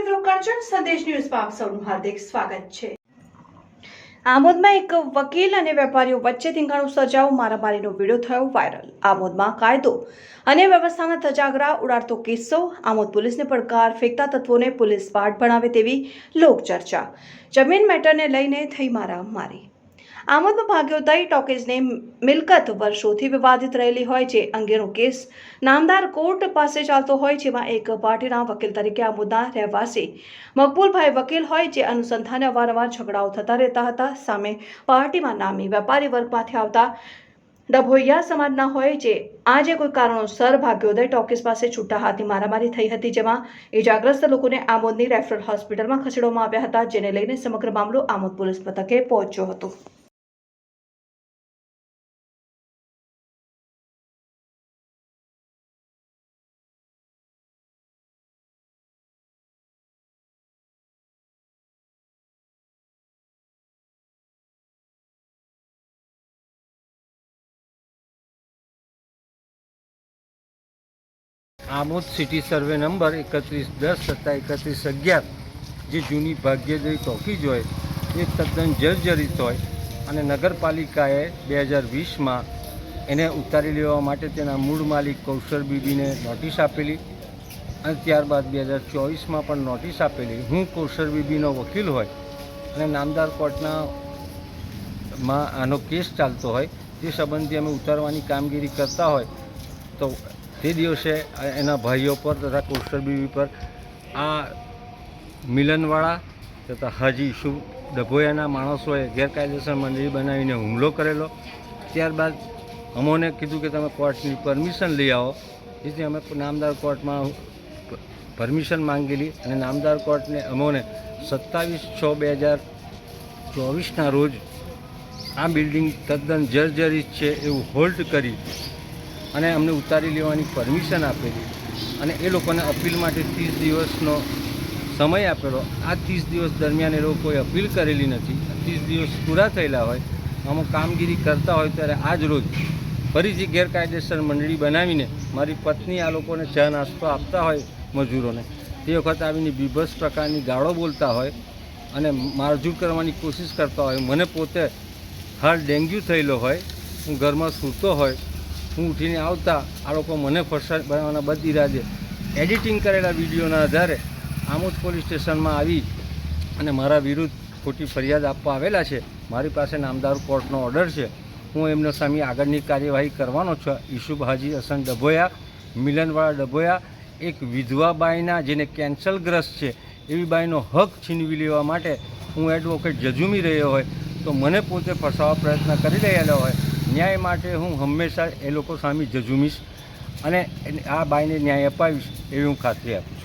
મિત્રો કરજણ સંદેશ ન્યૂઝમાં આપ સૌનું હાર્દિક સ્વાગત છે. આમોદમાં એક વકીલ અને વેપારીઓ વચ્ચે ધીંગાણું સર્જાવ મારામારીનો વીડિયો થયો વાયરલ. આમોદમાં કાયદો અને વ્યવસ્થાના ધજાગરા ઉડાડતો કિસ્સો. આમોદ પોલીસને પડકાર ફેંકતા તત્વોને પોલીસ પાઠ ભણાવે તેવી લોકચર્ચા. જમીન મેટરને લઈને થઈ મારામારી. આમોદમાં ભાગ્યોદય ટોકીઝની મિલકત વર્ષોથી વિવાદિત રહેલી હોય છે. અંગેનો કેસ નામદાર કોર્ટ પાસે ચાલતો હોય જેમાં એક પાર્ટીના વકીલ તરીકે આમોદના રહેવાસી મકબૂલભાઈ વકીલ હોય જે અનુસંધાને અવારનવાર ઝઘડાઓ થતા રહેતા હતા. સામે પાર્ટીમાં નામી વેપારી વર્ગમાંથી આવતા ડભોઈયા સમાજના હોય જે આજે કોઈ કારણોસર ભાગ્યોદય ટોકીસ પાસે છૂટા હાથની મારામારી થઈ હતી, જેમાં ઇજાગ્રસ્ત લોકોને આમોદની રેફરલ હોસ્પિટલમાં ખસેડવામાં આવ્યા હતા, જેને લઈને સમગ્ર મામલો આમોદ પોલીસ મથકે પહોંચ્યો હતો. આમોદ સિટી સર્વે નંબર એકત્રીસ દસ સત્તા એકત્રીસ અગિયાર, જે જૂની ભાગ્યોદય ટોકીજ હોય એ તદ્દન જર્જરિત હોય અને નગરપાલિકાએ બે હજાર વીસમાં એને ઉતારી લેવા માટે તેના મૂળ માલિક કૌશલ બીબીને નોટિસ આપેલી અને ત્યારબાદ બે હજાર ચોવીસમાં પણ નોટિસ આપેલી. હું કૌશલ બીબીનો વકીલ હોય અને નામદાર કોર્ટના માં આનો કેસ ચાલતો હોય તે સંબંધી અમે ઉતારવાની કામગીરી કરતા હોય, તો તે દિવસે એના ભાઈઓ પર તથા કૌશલ બીવી પર આ મિલનવાળા તથા હાજી શું ડભોયાના માણસોએ ગેરકાયદેસર મંડળી બનાવીને હુમલો કરેલો. ત્યારબાદ અમોને કીધું કે તમે કોર્ટની પરમિશન લઈ આવો. જેથી અમે નામદાર કોર્ટમાં પરમિશન માંગેલી અને નામદાર કોર્ટને અમોને સત્તાવીસ છ બે હજાર ચોવીસના રોજ આ બિલ્ડિંગ તદ્દન જર્જરિત છે એવું હોલ્ડ કરી અને અમને ઉતારી લેવાની પરમિશન આપેલી. અને એ લોકોને અપીલ માટે ત્રીસ દિવસનો સમય આપેલો. આ ત્રીસ દિવસ દરમિયાન એ લોકોએ અપીલ કરેલી નથી. ત્રીસ દિવસ પૂરા થયેલા હોય અમુક કામગીરી કરતા હોય ત્યારે આજ રોજ ફરીથી ગેરકાયદેસર મંડળી બનાવીને મારી પત્ની આ લોકોને ચા નાસ્તો આપતા હોય મજૂરોને, તે વખત આવીને બીભત્સ પ્રકારની ગાળો બોલતા હોય અને મારઝૂડ કરવાની કોશિશ કરતા હોય. મને પોતે હાલ ડેન્ગ્યુ થયેલો હોય, હું ઘરમાં સૂતો હોય હું ઉઠીને આવતા આ લોકો મને ફરસાદ બનાવવાના બદ રાજે એડિટિંગ કરેલા વિડીયોના આધારે આમોદ પોલીસ સ્ટેશનમાં આવી અને મારા વિરુદ્ધ ખોટી ફરિયાદ આપવા આવેલા છે. મારી પાસે નામદાર કોર્ટનો ઓર્ડર છે. હું એમના સામે આગળની કાર્યવાહી કરવાનો છું. ઈશુબ હાજી હસન ડભોયા, મિલનવાળા ડભોયા, એક વિધવા બાઈના જેને કેન્સલગ્રસ્ત છે, એવી બાઈનો હક છીનવી લેવા માટે હું એડવોકેટ જજુમી રહ્યો હોય તો મને પોતે ફસાવવા પ્રયત્ન કરી રહેલો હોય. ન્યાય માટે હું હંમેશા એ લોકો સામે જજુમીશ અને આ બાઈને ન્યાય અપાવીશ એવી હું ખાતરી આપું